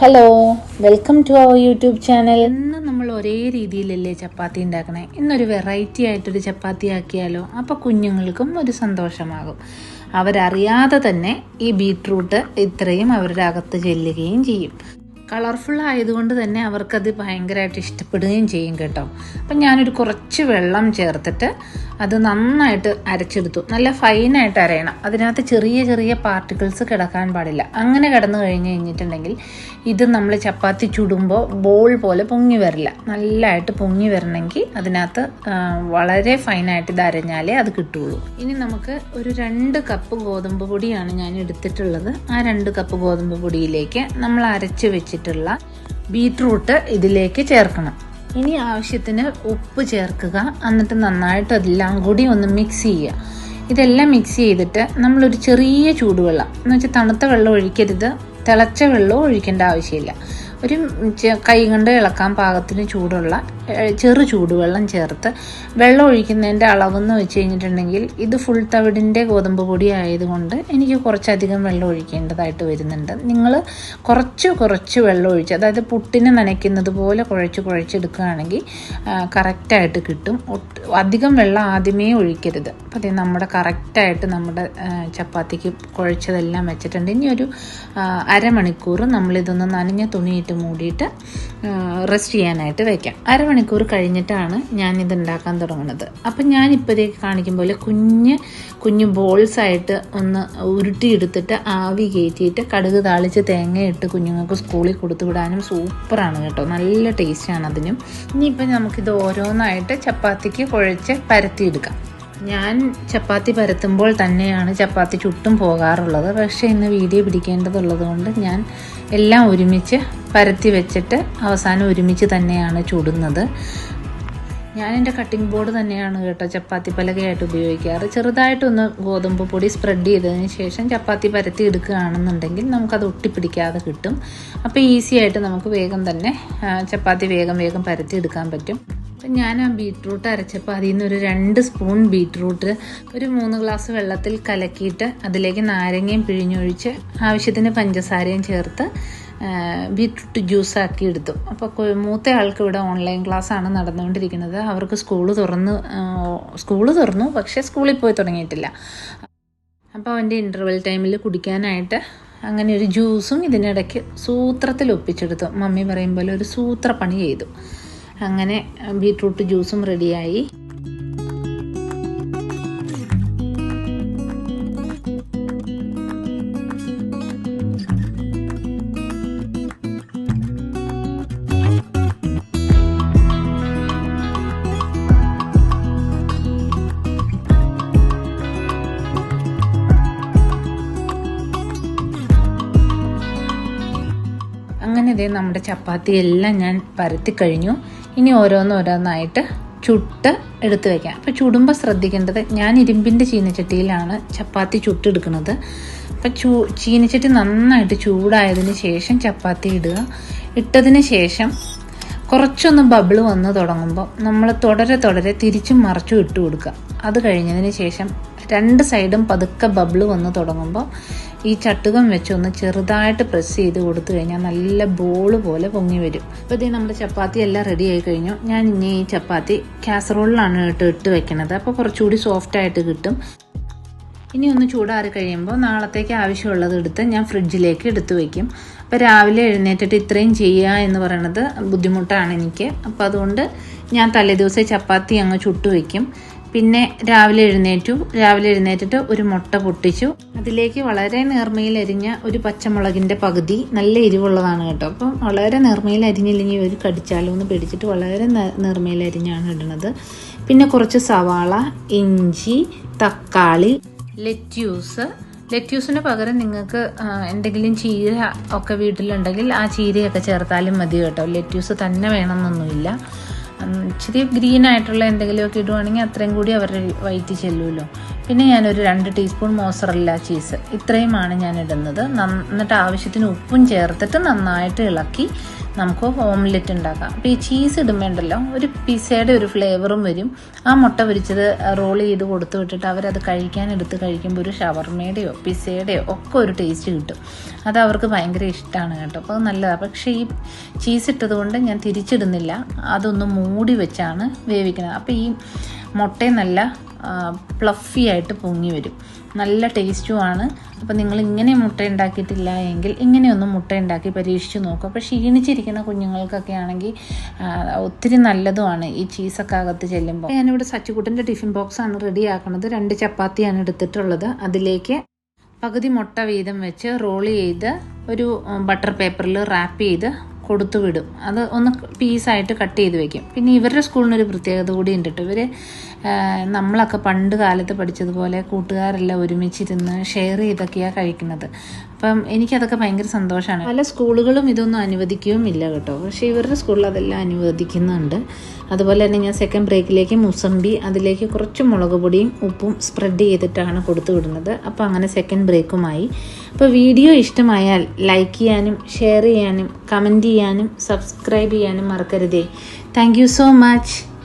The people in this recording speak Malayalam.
Hello welcome to our YouTube channel ഇന്ന് നമ്മൾ ഒരേ രീതിയിലല്ലേ ചപ്പാത്തി ഉണ്ടാക്കണേ. ഇന്നൊരു വെറൈറ്റി ആയിട്ടൊരു ചപ്പാത്തി ആക്കിയാലോ? അപ്പോൾ കുഞ്ഞുങ്ങൾക്കും ഒരു സന്തോഷമാകും. അവരറിയാതെ തന്നെ ഈ ബീട്രൂട്ട് ഇത്രയും അവരുടെ അകത്ത് ചെല്ലുകയും ചെയ്യും. കളർഫുൾ ആയതുകൊണ്ട് തന്നെ അവർക്കത് ഭയങ്കരമായിട്ട് ഇഷ്ടപ്പെടുകയും ചെയ്യും കേട്ടോ. അപ്പം ഞാനൊരു കുറച്ച് വെള്ളം ചേർത്തിട്ട് അത് നന്നായിട്ട് അരച്ചെടുത്തു. നല്ല ഫൈനായിട്ട് അരയണം. അതിനകത്ത് ചെറിയ ചെറിയ പാർട്ടിക്കിൾസ് കിടക്കാൻ പാടില്ല. അങ്ങനെ കിടന്നു കഴിഞ്ഞ് കഴിഞ്ഞിട്ടുണ്ടെങ്കിൽ ഇത് നമ്മൾ ചപ്പാത്തി ചുടുമ്പോൾ ബോൾ പോലെ പൊങ്ങി വരില്ല. നല്ലതായിട്ട് പൊങ്ങി വരണമെങ്കിൽ അതിനകത്ത് വളരെ ഫൈനായിട്ട് ഇത് അരഞ്ഞാലേ അത് കിട്ടുള്ളൂ. ഇനി നമുക്ക് ഒരു രണ്ട് കപ്പ് ഗോതമ്പ് പൊടിയാണ് ഞാൻ എടുത്തിട്ടുള്ളത്. ആ രണ്ട് കപ്പ് ഗോതമ്പ് പൊടിയിലേക്ക് നമ്മൾ അരച്ച് വെച്ചിട്ടുള്ള ബീട്രൂട്ട് ഇതിലേക്ക് ചേർക്കണം. ഇനി ആവശ്യത്തിന് ഉപ്പ് ചേർക്കുക. എന്നിട്ട് നന്നായിട്ട് അതെല്ലാം കൂടി ഒന്ന് മിക്സ് ചെയ്യുക. ഇതെല്ലാം മിക്സ് ചെയ്തിട്ട് നമ്മളൊരു ചെറിയ ചൂടുവെള്ളം എന്ന് വെച്ചാൽ തണുത്ത വെള്ളം ഒഴിക്കരുത്. തിളച്ച വെള്ളവും ഒഴിക്കേണ്ട ആവശ്യമില്ല. ഒരു കൈ കൊണ്ട് ഇളക്കാൻ പാകത്തിന് ചൂടുള്ള ചെറു ചൂടുവെള്ളം ചേർത്ത് വെള്ളം ഒഴിക്കുന്നതിന്റെ അളവെന്ന് വെച്ച് കഴിഞ്ഞിട്ടുണ്ടെങ്കിൽ ഇത് ഫുൾ തവിടിന്റെ ഗോതമ്പ് പൊടി ആയതുകൊണ്ട് എനിക്ക് കുറച്ചധികം വെള്ളം ഒഴിക്കേണ്ടതായിട്ട് വരുന്നുണ്ട്. നിങ്ങൾ കുറച്ച് കുറച്ച് വെള്ളം ഒഴിച്ച് അതായത് പുട്ടിനെ നനയ്ക്കുന്നത് പോലെ കുഴച്ച് കുഴച്ചെടുക്കുകയാണെങ്കിൽ കറക്റ്റായിട്ട് കിട്ടും. അധികം വെള്ളം ആദ്യമേ ഒഴിക്കരുത്. അപ്പോൾ അതേ നമ്മുടെ കറക്റ്റായിട്ട് നമ്മുടെ ചപ്പാത്തിക്ക് കുഴച്ചതെല്ലാം വെച്ചിട്ടുണ്ട്. ഇനി ഒരു അരമണിക്കൂർ നമ്മളിതൊന്ന് നനഞ്ഞ തുണിയിട്ട് മൂടിയിട്ട് റെസ്റ്റ് ചെയ്യാനായിട്ട് വെക്കാം. അരമണിക്കൂർ കഴിഞ്ഞിട്ടാണ് ഞാൻ ഇത് ഉണ്ടാക്കാൻ തുടങ്ങുന്നത്. അപ്പം ഞാൻ ഇപ്പോഴത്തേക്ക് കാണിക്കും പോലെ കുഞ്ഞ് കുഞ്ഞ് ബോൾസ് ആയിട്ട് ഒന്ന് ഉരുട്ടിയെടുത്തിട്ട് ആവി കയറ്റിയിട്ട് കടുക് താളിച്ച് തേങ്ങയിട്ട് കുഞ്ഞുങ്ങൾക്ക് സ്കൂളിൽ കൊടുത്തു വിടാനും സൂപ്പറാണ് കേട്ടോ. നല്ല ടേസ്റ്റാണ് അതിനും. ഇനിയിപ്പോൾ നമുക്കിത് ഓരോന്നായിട്ട് ചപ്പാത്തിക്ക് കുഴച്ച് പരത്തിയെടുക്കാം. ഞാൻ ചപ്പാത്തി പരത്തുമ്പോൾ തന്നെയാണ് ചപ്പാത്തി ചുട്ടും പോകാറുള്ളത്. പക്ഷേ ഇന്ന് വീഡിയോ പിടിക്കേണ്ടതുള്ളത് കൊണ്ട് ഞാൻ എല്ലാം ഒരുമിച്ച് പരത്തി വെച്ചിട്ട് അവസാനം ഒരുമിച്ച് തന്നെയാണ് ചുടുന്നത്. ഞാൻ എന്റെ കട്ടിംഗ് ബോർഡ് തന്നെയാണ് കേട്ടോ ചപ്പാത്തി പലകയായിട്ട് ഉപയോഗിക്കാറ്. ചെറുതായിട്ടൊന്ന് ഗോതമ്പ് പൊടി സ്പ്രെഡ് ചെയ്തതിന് ശേഷം ചപ്പാത്തി പരത്തി എടുക്കുകയാണെന്നുണ്ടെങ്കിൽ നമുക്കത് ഒട്ടിപ്പിടിക്കാതെ കിട്ടും. അപ്പോൾ ഈസി ആയിട്ട് നമുക്ക് വേഗം തന്നെ ചപ്പാത്തി വേഗം വേഗം പരത്തി എടുക്കാൻ പറ്റും. അപ്പം ഞാൻ ആ ബീട്രൂട്ട് അരച്ചപ്പോൾ അതിൽ നിന്ന് ഒരു രണ്ട് സ്പൂൺ ബീട്രൂട്ട് ഒരു മൂന്ന് ഗ്ലാസ് വെള്ളത്തിൽ കലക്കിയിട്ട് അതിലേക്ക് നാരങ്ങയും പിഴിഞ്ഞൊഴിച്ച് ആവശ്യത്തിന് പഞ്ചസാരയും ചേർത്ത് ആ, ബീട്രൂട്ട് ജ്യൂസ് ആക്കി എടുത്തു. അപ്പോൾ മൂത്ത ആൾക്ക് ഇവിടെ ഓൺലൈൻ ക്ലാസ് ആണ് നടന്നുകൊണ്ടിരിക്കുന്നത്. അവർക്ക് സ്കൂൾ തുറന്ന് സ്കൂൾ തുറന്നു പക്ഷേ സ്കൂളിൽ പോയി തുടങ്ങിയിട്ടില്ല. അപ്പോൾ അവന്റെ ഇന്റർവെൽ ടൈമിൽ കുടിക്കാനായിട്ട് അങ്ങനെ ഒരു ജ്യൂസും ഇതിനിടയ്ക്ക് സൂത്രത്തിൽ ഒപ്പിച്ചെടുത്തു. മമ്മി പറയും പോലെ ഒരു സൂത്രപ്പണി ചെയ്തു. അങ്ങനെ ബീട്രൂട്ട് ജ്യൂസും റെഡിയായി. അങ്ങനെ ഇതേ നമ്മുടെ ചപ്പാത്തി എല്ലാം ഞാൻ പരത്തി കഴിഞ്ഞു. ഇനി ഓരോന്നോരോന്നായിട്ട് ചുട്ട് എടുത്ത് വയ്ക്കാം അപ്പോൾ ചുടുമ്പോൾ ശ്രദ്ധിക്കേണ്ടത് ഞാൻ ഇരുമ്പിന്റെ ചീനച്ചട്ടിയിലാണ് ചപ്പാത്തി ചുട്ടെടുക്കുന്നത്. അപ്പോൾ ചൂ ചീനച്ചട്ടി നന്നായിട്ട് ചൂടായതിന് ശേഷം ചപ്പാത്തി ഇടുക. ഇട്ടതിന് ശേഷം കുറച്ചൊന്ന് ബബിൾ വന്ന് തുടങ്ങുമ്പോൾ നമ്മൾ തുടരെ തുടരെ തിരിച്ചും മറച്ചും ഇട്ട് കൊടുക്കുക. അത് കഴിഞ്ഞതിന് ശേഷം രണ്ട് സൈഡും പതുക്കെ ബബിൾ വന്ന് തുടങ്ങുമ്പോൾ ഈ ചട്ടുകം വെച്ചൊന്ന് ചെറുതായിട്ട് പ്രസ് ചെയ്ത് കൊടുത്തു കഴിഞ്ഞാൽ നല്ല ബോൾ പോലെ പൊങ്ങി വരും. അപ്പോൾ ഇതേ നമ്മുടെ ചപ്പാത്തി എല്ലാം റെഡി ആയി കഴിഞ്ഞു. ഞാൻ ഇനി ഈ ചപ്പാത്തി കാസറോളിലാണ് ഇട്ട് ഇട്ട് വെക്കുന്നത് അപ്പോൾ കുറച്ചുകൂടി സോഫ്റ്റ് ആയിട്ട് കിട്ടും. ഇനി ഒന്ന് ചൂടാറി കഴിയുമ്പോൾ നാളത്തേക്ക് ആവശ്യമുള്ളത് എടുത്ത് ഞാൻ ഫ്രിഡ്ജിലേക്ക് എടുത്തു വയ്ക്കും അപ്പോൾ രാവിലെ എഴുന്നേറ്റിട്ട് ഇത്രയും ചെയ്യുക എന്ന് പറയുന്നത് ബുദ്ധിമുട്ടാണ് എനിക്ക്. അപ്പോൾ അതുകൊണ്ട് ഞാൻ തലേദിവസം ചപ്പാത്തി അങ്ങ് ചുട്ടു വയ്ക്കും പിന്നെ രാവിലെ എഴുന്നേറ്റു. രാവിലെ എഴുന്നേറ്റിട്ട് ഒരു മുട്ട പൊട്ടിച്ചു. അതിലേക്ക് വളരെ നേർമയിൽ അരിഞ്ഞ ഒരു പച്ചമുളകിന്റെ പകുതി നല്ല എരിവുള്ളതാണ് കേട്ടോ. അപ്പം വളരെ നേർമയിൽ അരിഞ്ഞില്ലെങ്കിൽ ഒരു കടിച്ചാലോ എന്ന് പേടിച്ചിട്ട് വളരെ നേർമയിൽ അരിഞ്ഞാണ് ഇടുന്നത്. പിന്നെ കുറച്ച് സവാള ഇഞ്ചി തക്കാളി ലെറ്റ്യൂസ് ലെറ്റ്യൂസിന് പകരം നിങ്ങൾക്ക് എന്തെങ്കിലും ചീര ഒക്കെ വീട്ടിലുണ്ടെങ്കിൽ ആ ചീരയൊക്കെ ചേർത്താലും മതി കേട്ടോ. ലെറ്റ്യൂസ് തന്നെ വേണമെന്നൊന്നുമില്ല. ഇച്ചിരി ഗ്രീൻ ആയിട്ടുള്ള എന്തെങ്കിലുമൊക്കെ ഇടുവാണെങ്കിൽ അത്രയും കൂടി അവരുടെ വയറ്റിൽ ചെല്ലുമല്ലോ പിന്നെ ഞാനൊരു രണ്ട് ടീസ്പൂൺ മോസറല്ല ചീസ്. ഇത്രയുമാണ് ഞാൻ ഇടുന്നത് നന്നിട്ട് ആവശ്യത്തിന് ഉപ്പും ചേർത്തിട്ട് നന്നായിട്ട് ഇളക്കി നമുക്ക് ഓംലെറ്റ് ഉണ്ടാക്കാം. അപ്പോൾ ഈ ചീസ് ഇടുമ്പോണ്ടല്ലോ ഒരു പിസയുടെ ഒരു ഫ്ലേവറും വരും. ആ മുട്ട പൊരിച്ചത് റോൾ ചെയ്ത് കൊടുത്തു വിട്ടിട്ട് അവരത് കഴിക്കാൻ എടുത്ത് കഴിക്കുമ്പോൾ ഒരു ഷവർമയുടെയോ പിസയുടെയോ ഒക്കെ ഒരു ടേസ്റ്റ് കിട്ടും. അത് അവർക്ക് ഭയങ്കര ഇഷ്ടമാണ് കേട്ടോ. അപ്പോൾ നല്ലതാണ് പക്ഷേ ഈ ചീസ് ഇട്ടതുകൊണ്ട് ഞാൻ തിരിച്ചിടുന്നില്ല. അതൊന്ന് മൂടി വെച്ചാണ് വേവിക്കുന്നത്. അപ്പോൾ ഈ മുട്ടയും നല്ല പ്ലഫി ആയിട്ട് പൊങ്ങി വരും. നല്ല ടേസ്റ്റുമാണ് അപ്പോൾ നിങ്ങൾ ഇങ്ങനെ മുട്ട ഉണ്ടാക്കിയിട്ടില്ല എങ്കിൽ ഇങ്ങനെയൊന്നും മുട്ട ഉണ്ടാക്കി പരീക്ഷിച്ച് നോക്കുക. അപ്പോൾ ക്ഷീണിച്ചിരിക്കുന്ന കുഞ്ഞുങ്ങൾക്കൊക്കെ ആണെങ്കിൽ ഒത്തിരി നല്ലതുമാണ് ഈ ചീസൊക്കെ അകത്ത് ചെല്ലുമ്പോൾ. ഞാനിവിടെ സച്ചുകുട്ടന്റെ ടിഫിൻ ബോക്സാണ് റെഡി ആക്കുന്നത് രണ്ട് ചപ്പാത്തിയാണ് എടുത്തിട്ടുള്ളത്. അതിലേക്ക് പകുതി മുട്ട വീതം വെച്ച് റോൾ ചെയ്ത് ഒരു ബട്ടർ പേപ്പറിൽ റാപ്പ് ചെയ്ത് കൊടുത്തു വിടും അത് ഒന്ന് പീസായിട്ട് കട്ട് ചെയ്ത് വെക്കും. പിന്നെ ഇവരുടെ സ്കൂളിനൊരു പ്രത്യേകത കൂടി ഉണ്ട് കേട്ടോ ഇവർ നമ്മളൊക്കെ പണ്ട് കാലത്ത് പഠിച്ചതുപോലെ കൂട്ടുകാരെല്ലാം ഒരുമിച്ചിരുന്ന് ഷെയർ ചെയ്തൊക്കെയാണ് കഴിക്കുന്നത്. അപ്പം എനിക്കതൊക്കെ ഭയങ്കര സന്തോഷമാണ് പല സ്കൂളുകളും ഇതൊന്നും അനുവദിക്കുകയും ഇല്ല കേട്ടോ. പക്ഷേ ഇവരുടെ സ്കൂളിൽ അതെല്ലാം അനുവദിക്കുന്നുണ്ട്. അതുപോലെ തന്നെ ഞാൻ സെക്കൻഡ് ബ്രേക്കിലേക്ക് മുസമ്പി അതിലേക്ക് കുറച്ച് മുളക് പൊടിയും ഉപ്പും സ്പ്രെഡ് ചെയ്തിട്ടാണ് കൊടുത്തു വിടുന്നത് അപ്പോൾ അങ്ങനെ സെക്കൻഡ് ബ്രേക്കുമായി അപ്പോൾ വീഡിയോ ഇഷ്ടമായാൽ ലൈക്ക് ചെയ്യാനും ഷെയർ ചെയ്യാനും കമന്റ് ചെയ്യാനും സബ്സ്ക്രൈബ് ചെയ്യാനും മറക്കരുതേ. Thank so much